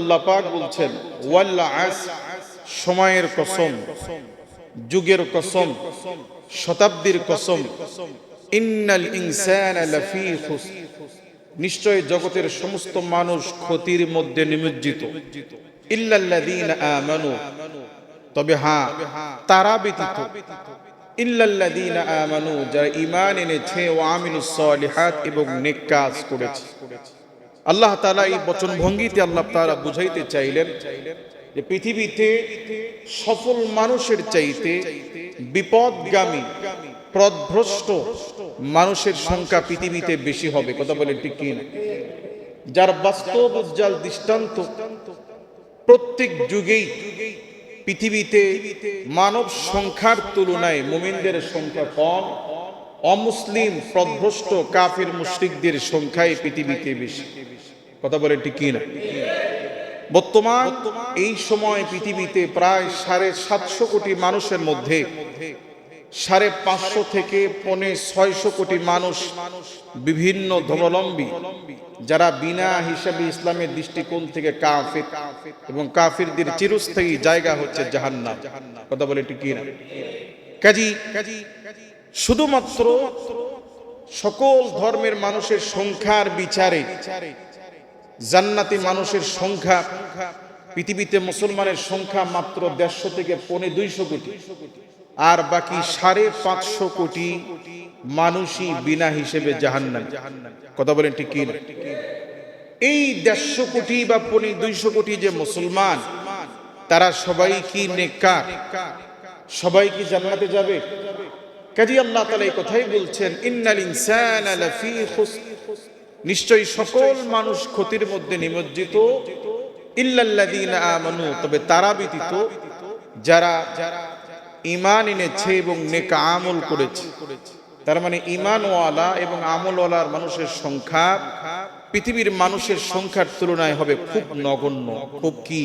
আল্লাহ পাক বলছেন সময়ের কসম, যুগের কসম, শতাব্দীর কসম, ইন্নাল ইনসানা নিশ্চয় জগতের সমস্ত মানুষ ক্ষতির মধ্যে নিমজ্জিত। ইল্লাল্লাযীনা আমানু, তবে হ্যাঁ তারা ব্যতীত। ইল্লাল্লাযীনা আমানু, যারা ঈমান এনেছে ও আমিলুস সলিহাত এবং নেক কাজ করেছে। আল্লাহ তাআলা এই বচন ভঙ্গিতে আল্লাহ তাআলা বুঝাইতে চাইলেন যে পৃথিবীতে সফল মানুষের চাইতে বিপদগামী প্রদভ্রষ্ট মানুষের সংখ্যা পৃথিবীতে বেশি হবে। কথা বলে ঠিক কি না যার বাস্তব উজ্জ্বল দৃষ্টান্ত প্রত্যেক যুগেই পৃথিবীতে মানব সংখ্যার তুলনায় মুমিনদের সংখ্যা কম, অমুসলিম প্রদভ্রষ্ট কাফির, মুশরিকদের সংখ্যাই পৃথিবীতে বেশি। কথা বলে ঠিক কি না বর্তমান এই সময় পৃথিবীতে প্রায় সাড়ে সাতশো কোটি মানুষের মধ্যে, সাড়ে পাঁচশো থেকে পনে ছয়শো কোটি মানুষ বিভিন্ন ধর্মাবলম্বী যারা বিনা হিসাবে ইসলামের দৃষ্টিকোণ থেকে কাফির এবং কাফিরদের চিরস্থায়ী জায়গা হচ্ছে জাহান্না কথা বলে ঠিক কি না কাজী, শুধুমাত্র সকল ধর্মের মানুষের সংখ্যার বিচারে জান্নাতি মানুষের সংখ্যা পৃথিবীতে মুসলমানের সংখ্যা মাত্র দেড়শো থেকে পৌনে দুইশো কোটি। আর বাকি সাড়ে পাঁচশো কোটি মানুষই বিনা হিসেবে জাহান্নাম। কথা বলেন ঠিক এই দেড়শো কোটি বা পৌনে দুইশো কোটি যে মুসলমান, তারা সবাই কি নেককার? সবাই কি জান্নাতে যাবে? কাজী আল্লাহ তালা এই কথাই বলছেন, ইন্নাল ইনসানা লাফি খুসর। নিশ্চয়ই সকল মানুষ ক্ষতির মধ্যে নিমজ্জিত। আমানু, তবে তারা ব্যতীত যারা ইমান এনেছে এবং নেক আমল করেছে, তার মানে ঈমানওয়ালা এবং আমলওয়ালার মানুষের সংখ্যা পৃথিবীর মানুষের সংখ্যার তুলনায় হবে খুব নগণ্য, খুব কি?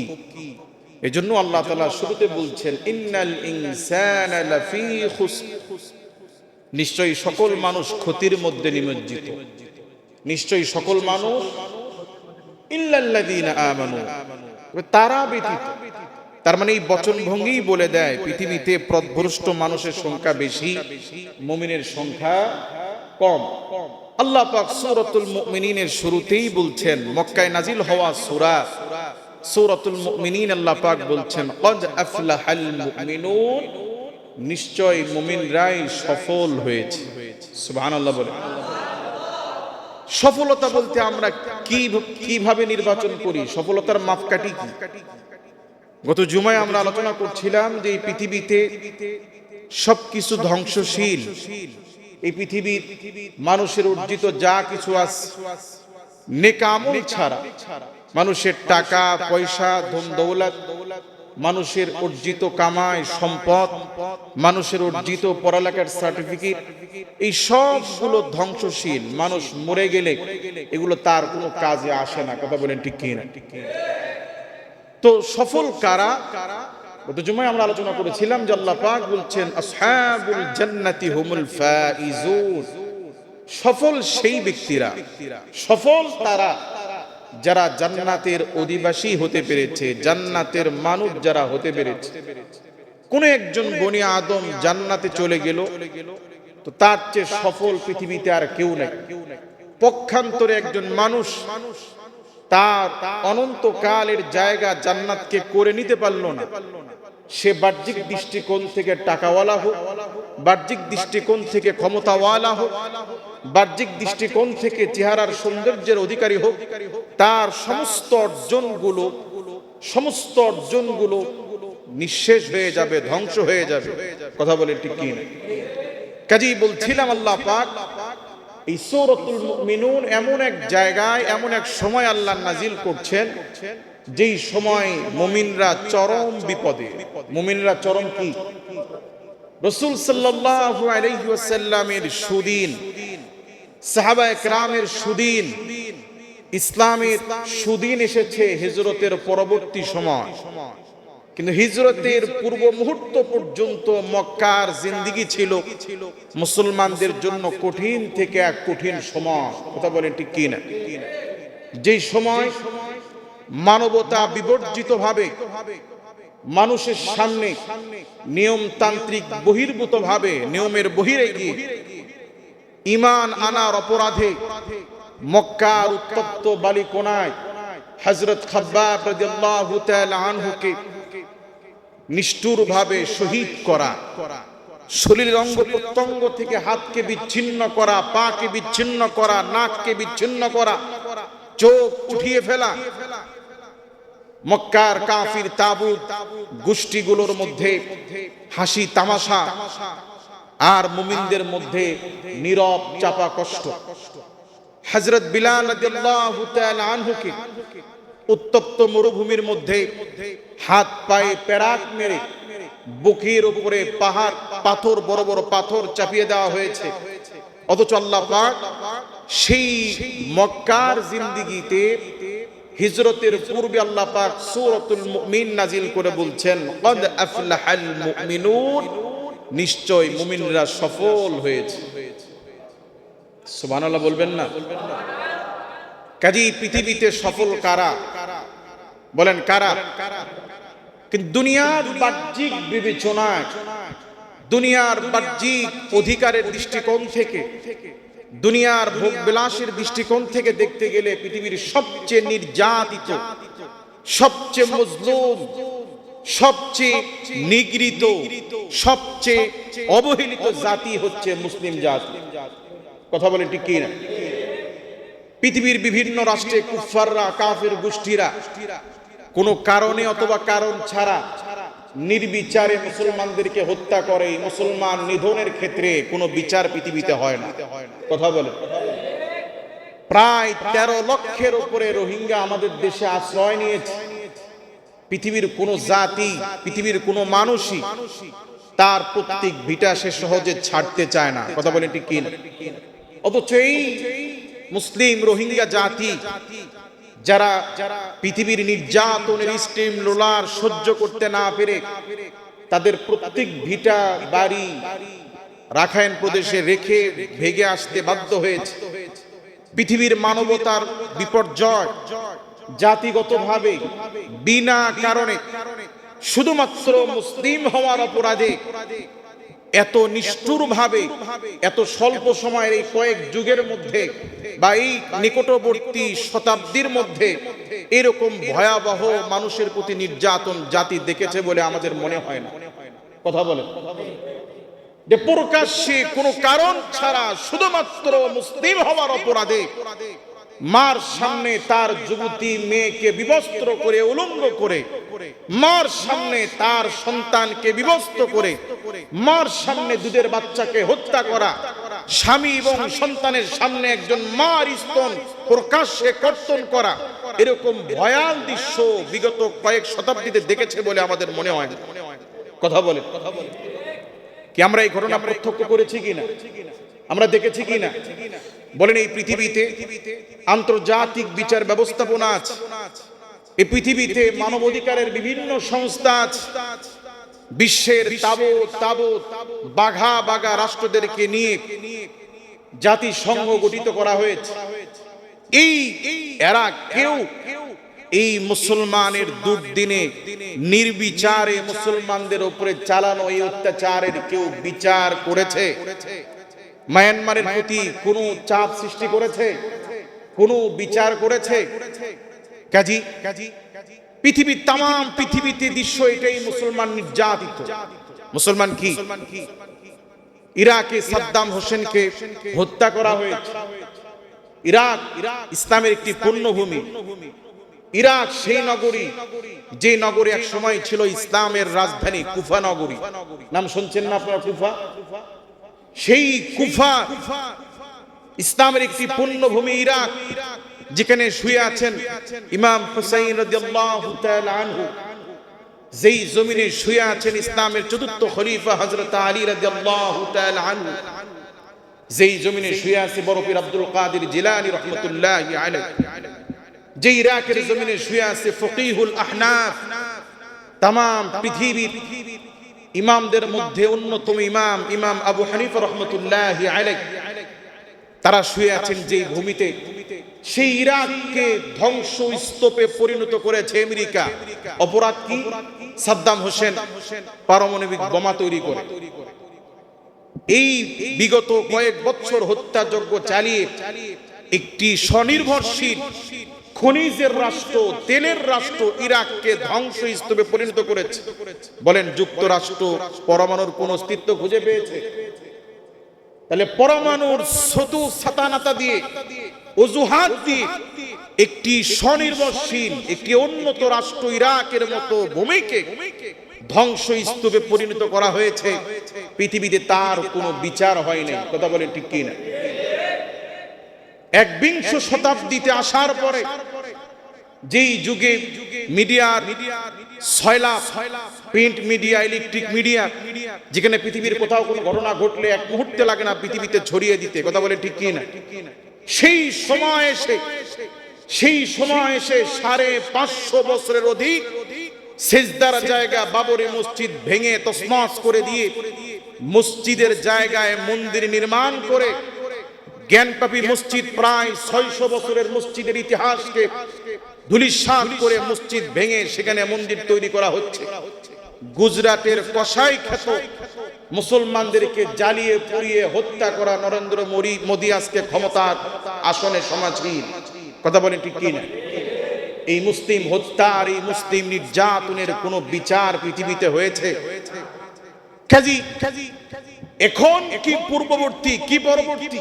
এজন্য আল্লাহ তাআলা শুরুতে বলছেন, ইন্নাল নিশ্চয়ই সকল মানুষ ক্ষতির মধ্যে নিমজ্জিত। নিশ্চয়ই সকল মানুষ আমানু। তারা ব্যতীত তার মানে এই বচন ভঙ্গি বলে দেয় পৃথিবীতে প্রদভ্রষ্ট মানুষের সংখ্যা বেশি মুমিনের সংখ্যা কম। আল্লাহ পাক সূরাতুল মুমিনিনের শুরুতেই বলছেন মক্কায় নাজিল হওয়া সূরা। সূরাতুল মুমিনিন আল্লাহ পাক বলছেন কদ আফলাহাল মুমিনুন। নিশ্চয় মুমিনরাই সফল হয়েছে। সুবহানাল্লাহ বলে। সফলতা বলতে আমরা কি কীভাবে নির্বাচন করি? সফলতার মাপকাঠি কি? গত জুমায় আমরা আলোচনা করছিলাম যে এই পৃথিবীতে সবকিছু ধ্বংসশীল। এই পৃথিবীর মানুষের অর্জিত যা কিছু আছে নেকামল ছাড়া, মানুষের টাকা, পয়সা, ধন, দৌলত মানুষের অর্জিত কামাই, সম্পদ, মানুষের অর্জিত পড়ালেখার সার্টিফিকেট এই সবগুলো ধ্বংসশীল। মানুষ মরে গেলে এগুলো তার কোনো কাজে আসে না। কথা বলেন ঠিক কিনা তো সফল কারা? গত জুমায় আমরা আলোচনা করেছিলাম যে আল্লাহ পাক বলছেন, আসহাবুল জান্নাতি হুমুল ফাইজুন। সফল সেই ব্যক্তিরা, সফল তারা যারা জান্নাতের অধিবাসী হতে পেরেছে, জান্নাতের মানুষ যারা হতে পেরেছে। কোন একজন বনি আদম জান্নাতে চলে গেল, তো তার চেয়ে সফল পৃথিবীতে আর কেউ নেই। পক্ষান্তরে একজন মানুষ তার অনন্তকালের জায়গা জান্নাতকে করে নিতে পারল না। সে বাহ্যিক দৃষ্টিকোণ থেকে টাকাওয়ালা হোক, বাহ্যিক দৃষ্টিকোণ থেকে ক্ষমতাওয়ালা হোক বাহ্যিক দৃষ্টিকোণ থেকে চেহারার সৌন্দর্যের অধিকারী হোক, তার সমস্ত অর্জনগুলো সমস্ত অর্জনগুলো নিঃশেষ হয়ে যাবে, ধ্বংস হয়ে যাবে। কথা বলে ঠিক কি কাজেই বলছিলাম আল্লাহ পাক, এই সূরাতুল মুমিনুন এমন এক জায়গায়, এমন এক সময় আল্লাহ নাজিল করছেন, যেই সময় মুমিনরা চরম বিপদে। মুমিনরা চরম কি? রসুল ওয়াসাল্লামের সুদিন সাহাবা একরামের সুদিন, ইসলামের সুদিন এসেছে হিজরতের পরবর্তী সময়। কিন্তু হিজরতের পূর্ব মুহূর্ত পর্যন্ত মক্কার জিন্দিগি ছিল মুসলমানদের জন্য কঠিন থেকে এক কঠিন সময়। কথা বলেন ঠিক কি না যেই সময় মানবতা বিবর্জিত ভাবে মানুষের সামনে নিয়মতান্ত্রিক বহির্ভূত ভাবে নিয়মের বহিরে গিয়ে ইমান আনার অপরাধে মক্কার উত্তপ্ত হজরত খাব্বাব রাদিয়াল্লাহু তাআলা আনহুকে নিষ্ঠুরভাবে শহীদ করা শরীরের অঙ্গ প্রত্যঙ্গ থেকে হাতকে বিচ্ছিন্ন করা, পাকে বিচ্ছিন্ন করা, নাককে বিচ্ছিন্ন করা, চোখ উঠিয়ে ফেলা, মক্কার কাফির তাবুত গোষ্ঠীগুলোর মধ্যে হাসি তামাশা আর মুমিনদের মধ্যে নীরব, চাপা কষ্ট। হজরত বিলাল উত্তপ্ত মরুভূমির মধ্যে হাত পায়ে প্যারাক মেরে বুকের উপরে পাহাড়, পাথর, বড় বড় পাথর চাপিয়ে দেওয়া হয়েছে। অথচ আল্লাহ সেই মক্কার জিন্দিগিতে হিজরতের পূর্বে আল্লাহ পাক সূরাতুল মুমিন নাজিল করে বলছেন, কদ আফলাহাল মুমিনুন নিশ্চয় মুমিনরা সফল হয়েছে। সুবহানাল্লাহ বলবেন না? কাজী পৃথিবীতে সফল কারা? বলেন কারা? কিন্তু দুনিয়ার বাহ্যিক বিবেচনায়, দুনিয়ার বাহ্যিক অধিকারের দৃষ্টিকোণ থেকে, দুনিয়ার ভোগ বিলাসের দৃষ্টিকোণ থেকে দেখতে গেলে পৃথিবীর সবচেয়ে নির্যাতিত, সবচেয়ে মজলুম সবচেয়ে নিগৃহীত সবচেয়ে অবহেলিত জাতি হচ্ছে মুসলিম জাতি। কথা বলেন ঠিক কি না পৃথিবীর বিভিন্ন রাষ্ট্রে কুফাররা কাফের গোষ্ঠীরা কোনো কারণে অথবা কারণ ছাড়া নির্বিচারে মুসলমানদেরকে হত্যা করে। মুসলমান নিধনের ক্ষেত্রে কোনো বিচার পৃথিবীতে হয় না। কথা বলে প্রায় তেরো লক্ষের উপরে রোহিঙ্গা আমাদের দেশে আশ্রয় নিয়েছে। পৃথিবীর কোনো জাতি, পৃথিবীর কোনো মানুষই তার প্রত্যেক ভিটা সে সহজে ছাড়তে চায় না। কথা বলে ঠিক অথচ এই মুসলিম রোহিঙ্গা জাতি যারা পৃথিবীর নির্যাতনের স্টিম লোলার সহ্য করতে না পেরে তাদের প্রত্যেক ভিটা বাড়ি রাখাইন প্রদেশে রেখে ভেগে আসতে বাধ্য হয়েছে। পৃথিবীর মানবতার বিপর্যয় জাতিগতভাবে, বিনা কারণে, শুধুমাত্র মুসলিম হওয়ার অপরাধে এত নিষ্ঠুর ভাবে এত স্বল্প সময়ের এই কয়েক যুগের মধ্যে বা এই নিকটবর্তী শতাব্দীর মধ্যে এরকম ভয়াবহ মানুষের প্রতি নির্যাতন জাতি দেখেছে বলে আমাদের মনে হয় না। কথা বলে যে প্রকাশ্যে কোনো কারণ ছাড়া শুধুমাত্র মুসলিম হওয়ার অপরাধে মার সামনে তার যুবতী মেয়েকে বিবস্ত্র করে, উলঙ্গ করে। মার সামনে তার সন্তানকে বিবস্ত করে। মার সামনে দুধের বাচ্চাকে হত্যা করা। স্বামী এবং সন্তানের সামনে একজন মার স্তন প্রকাশ্যে কর্তন করা। এরকম ভয়াল দৃশ্য বিগত কয়েক শতাব্দীতে দেখেছে বলে আমাদের মনে হয় কথা বলে কথা বলে কি আমরা এই ঘটনা প্রত্যক্ষ করেছি কিনা? আমরা দেখেছি কিনা? বলেন, এই পৃথিবীতে আন্তর্জাতিক বিচার ব্যবস্থাপনা আছে। এই পৃথিবীতে মানবাধিকারের বিভিন্ন সংস্থা আছে। বিশ্বের তাবৎ তাবৎ বাঘা বাঘা রাষ্ট্রদেরকে নিয়ে জাতিসংঘ গঠিত করা হয়েছে। এই এরা কেউ এই মুসলমানের দুর্দিনে, নির্বিচারে মুসলমানদের উপরে চালানো এই অত্যাচারের কেউ বিচার করেছে। মায়ানমারের প্রতি কোনো চাপ সৃষ্টি করেছে? কোনো বিচার করেছে? কাজী পৃথিবীর তাম পৃথিবীতে দৃশ্য এটাই মুসলমান নির্যাতিত। মুসলমান কি? ইরাকে সাদ্দাম হোসেনকে হত্যা করা হয়েছে। ইরাক ইসলামের একটি পূর্ণভূমি। ইরাক সেই নগরী যে নগরী এক সময় ছিল ইসলামের রাজধানী কুফা নগরী। নাম শুনছেন না আপনারা কুফা? সেই কুফা ইসলামের একটি পূর্ণভূমি ইরাক, যেখানে শুয়ে আছেন ইমাম হুসাইন যেই জমিনে শুয়ে আছেন ইসলামের চতুর্থ খলিফা হযরত আলী আনহু। যেই জমিনে শুয়ে আছে বড় পীর আব্দুল কাদের জিলানী রাহমাতুল্লাহি আলাইহি। যে ইরাকের জমিনে শুয়ে আছে ফকিহুল আহনাফ তাম পৃথিবীর ইমামদের মধ্যে অন্যতম ইমাম ইমাম আবু হানিফা রহমতুল্লাহ তারা শুয়ে আছেন যেই ভূমিতে। সেই ইরাককে ধ্বংস স্তূপে পরিণত করেছে আমেরিকা। অপরাধ কি? সাদ্দাম হোসেন পারমাণবিক বোমা তৈরি করে। এই বিগত কয়েক বছর হত্যাযজ্ঞ চালিয়ে একটি স্বনির্ভরশীল খনিজের রাষ্ট্র, তেলের রাষ্ট্র ইরাককে ধ্বংস স্তূপে পরিণত করেছে। বলেন, যুক্তরাষ্ট্র পরমাণুর কোন অস্তিত্ব খুঁজে পেয়েছে? তাহলে পরমাণুর শতু সাতানাতা দিয়ে, অজুহাত দিয়ে একটি স্বনির্ভরশীল, একটি উন্নত রাষ্ট্র ইরাকের মতো ভূমিকে ধ্বংস স্তূপে পরিণত করা হয়েছে। পৃথিবীতে তার কোনো বিচার হয়নি কথা বলে ঠিক কি না এক বিংশ শতাব্দীতে আসার পরে যেই যুগে মিডিয়ার ছয়লা প্রিন্ট মিডিয়া, ইলেকট্রিক মিডিয়া, যেখানে পৃথিবীর কোথাও কোনো ঘটনা ঘটলে এক মুহূর্তে লাগে না পৃথিবীতে ছড়িয়ে দিতে, কথা বলে ঠিক কি না? সেই সময় এসে, সেই সময় এসে সাড়ে পাঁচশো বছরের অধিক সেজদার জায়গা বাবরি মসজিদ ভেঙে তসমাস করে দিয়ে মসজিদের জায়গায় মন্দির নির্মাণ করে জ্ঞানপাপী মসজিদ প্রায় ছয়শো বছরের মসজিদের ইতিহাসকে ধুলিসাৎ করে মসজিদ ভেঙে সেখানে মন্দির তৈরি করা হচ্ছে। গুজরাটের কসাই খ্যাত মুসলমানদেরকে জ্বালিয়ে পুড়িয়ে হত্যা করা নরেন্দ্র মোদী আজকে ক্ষমতার আসনে সমাজহীন। কথা বলেন ঠিক কি না? এই মুসলিম হত্যা আর এই মুসলিম নির্যাতনের কোনো বিচার পৃথিবীতে হয়েছে? এখন কি পূর্ববর্তী, কি পরবর্তী?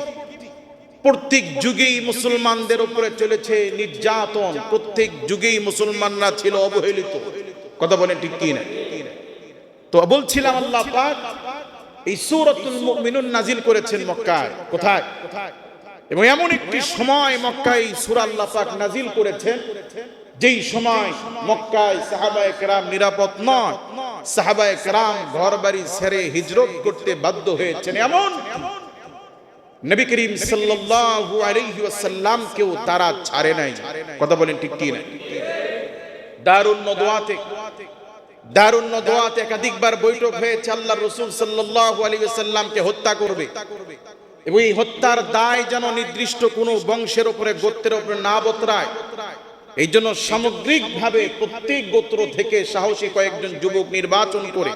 প্রত্যেক যুগেই মুসলমানদের উপরে চলেছে নির্যাতন। প্রত্যেক যুগেই মুসলমানরা ছিল অবহেলিত। কথা বলেন ঠিক কি না তো বলছিলাম আল্লাহ পাক, এই সূরাতুল মুমিনুন নাজিল করেছেন মক্কায়। কোথায়? এবং এমন একটি সময় মক্কায় সূরা আল্লাহ পাক নাজিল করেছেন, যেই সময় মক্কায় সাহাবায়ে কেরাম নিরাপদ নয়। সাহাবায়ে কেরাম ঘর বাড়ি ছেড়ে হিজরত করতে বাধ্য হয়েছেন। এমন নবী করিম সাল্লাল্লাহু আলাইহি ওয়াসাল্লাম কেউ তারা ছাড়ে নাই। কথা বলেন ঠিক কি না দারুণ নদওয়াতে। দারুণ নদওয়াতে একাধিকবার বৈঠক হয়েছে, আল্লাহ রাসূল সাল্লাল্লাহু আলাইহি ওয়াসাল্লামকে হত্যা করবে। এবং এই হত্যার দায় যেন নির্দিষ্ট কোনো বংশের উপরে, গোত্রের উপরে না বতরায়। এই জন্য সামগ্রিকভাবে প্রত্যেক গোত্র থেকে সাহসী কয়েকজন যুবক নির্বাচন করে।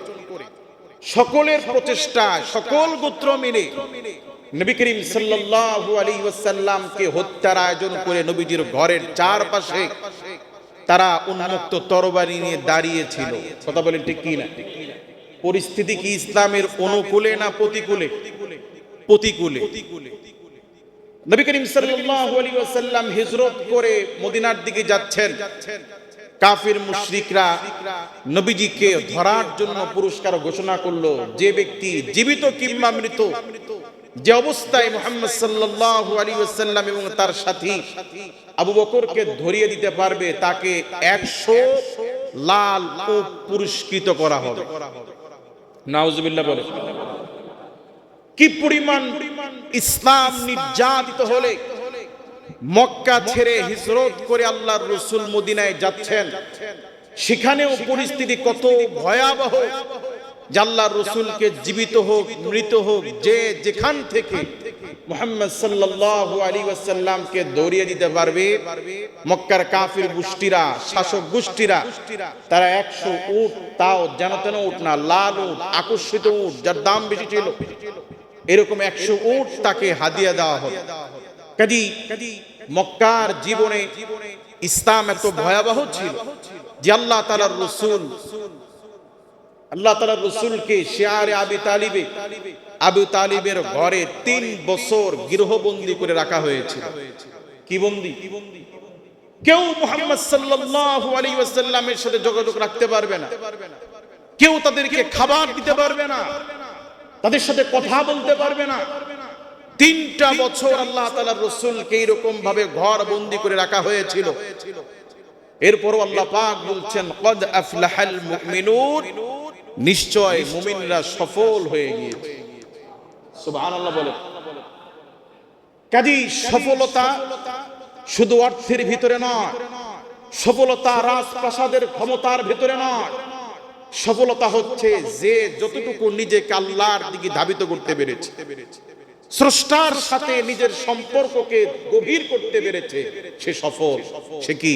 সকলের প্রচেষ্টা সকল গোত্র মিলে নবী করিম সাল্লাল্লাহু আলাইহি ওয়াসাল্লামকে হত্যার আয়োজন করে নবীজির ঘরের চারপাশে তারা উন্মুক্ত তরবারি নিয়ে দাঁড়িয়েছিল। কথা বলেন ঠিক কি না? পরিস্থিতি কি ইসলামের অনুকূলে না প্রতিকূলে? প্রতিকূলে। নবী করিম সাল্লাল্লাহু আলাইহি ওয়াসাল্লাম হিজরত করে মদিনার দিকে যাচ্ছেন। কাফির মুশরিকরা নবীজিকে ধরার জন্য পুরস্কার ঘোষণা করল, যে ব্যক্তি জীবিত কিংবা মৃত যে অবস্থায় মোহাম্মদ সাল্লাল্লাহু আলাইহি ওয়াসাল্লাম এবং তার সাথী আবু বকরকে ধরিয়ে দিতে পারবে, তাকে 100 লাল উট পুরস্কৃত করা হবে। নাউজুবিল্লাহ বলে। কি পরিমাণ ইসলাম নির্যাতিত হলে মক্কা ছেড়ে হিজরত করে আল্লাহর রসুল মদিনায় যাচ্ছেন, সেখানেও পরিস্থিতি কত ভয়াবহ। আল্লাহর রসুলকে জীবিত হোক, মৃত হোক, যে যেখান থেকে মোহাম্মদ সাল্লাল্লাহু আলী ওয়াসাল্লামকে দৌড়িয়ে দিতে পারবে, মক্কার কাফির গোষ্ঠীরা, শাসক গোষ্ঠীরা, তারা একশো উট, তাও যেন তেন উঠ না, লাল উট, আকর্ষিত উট, যার দাম বেশি ছিল। এরকম একশো উট তাকে হাদিয়া দেওয়া হবে কাজী মক্কার জীবনে ইসলাম এত ভয়াবহ ছিল যে আল্লাহ তালার রসুল আল্লাহ তালার রসুলকে শেয়ারে আবি তালিবে, আবু তালিবের ঘরে তিন বছর গৃহবন্দী করে রাখা হয়েছিল কি বন্দি? কেউ মোহাম্মদ সাল্লাল্লাহু আলাইহি ওয়াসাল্লামের সাথে যোগাযোগ রাখতে পারবে না। কেউ তাদেরকে খাবার দিতে পারবে না। তাদের সাথে কথা বলতে পারবে না। তিনটা বছর আল্লাহ তালার রসুলকে এইরকম ভাবে ঘর বন্দি করে রাখা হয়েছিল। এরপরও আল্লাহ পাক বলছেন, কদ আফলাহাল মুমিনুন নিশ্চয় মুমিনরা সফল হয়ে গিয়েছে। সুবহানাল্লাহ বলে। কাজী সফলতা শুধু অর্থের ভিতরে নয় সফলতা রাজপ্রাসাদের ক্ষমতার ভিতরে নয়। সফলতা হচ্ছে যে যতটুকু নিজেকে আল্লাহর দিকে ধাবিত করতে পেরেছে স্রষ্টার সাথে নিজের সম্পর্ককে গভীর করতে পেরেছে সে সফল। সে কি?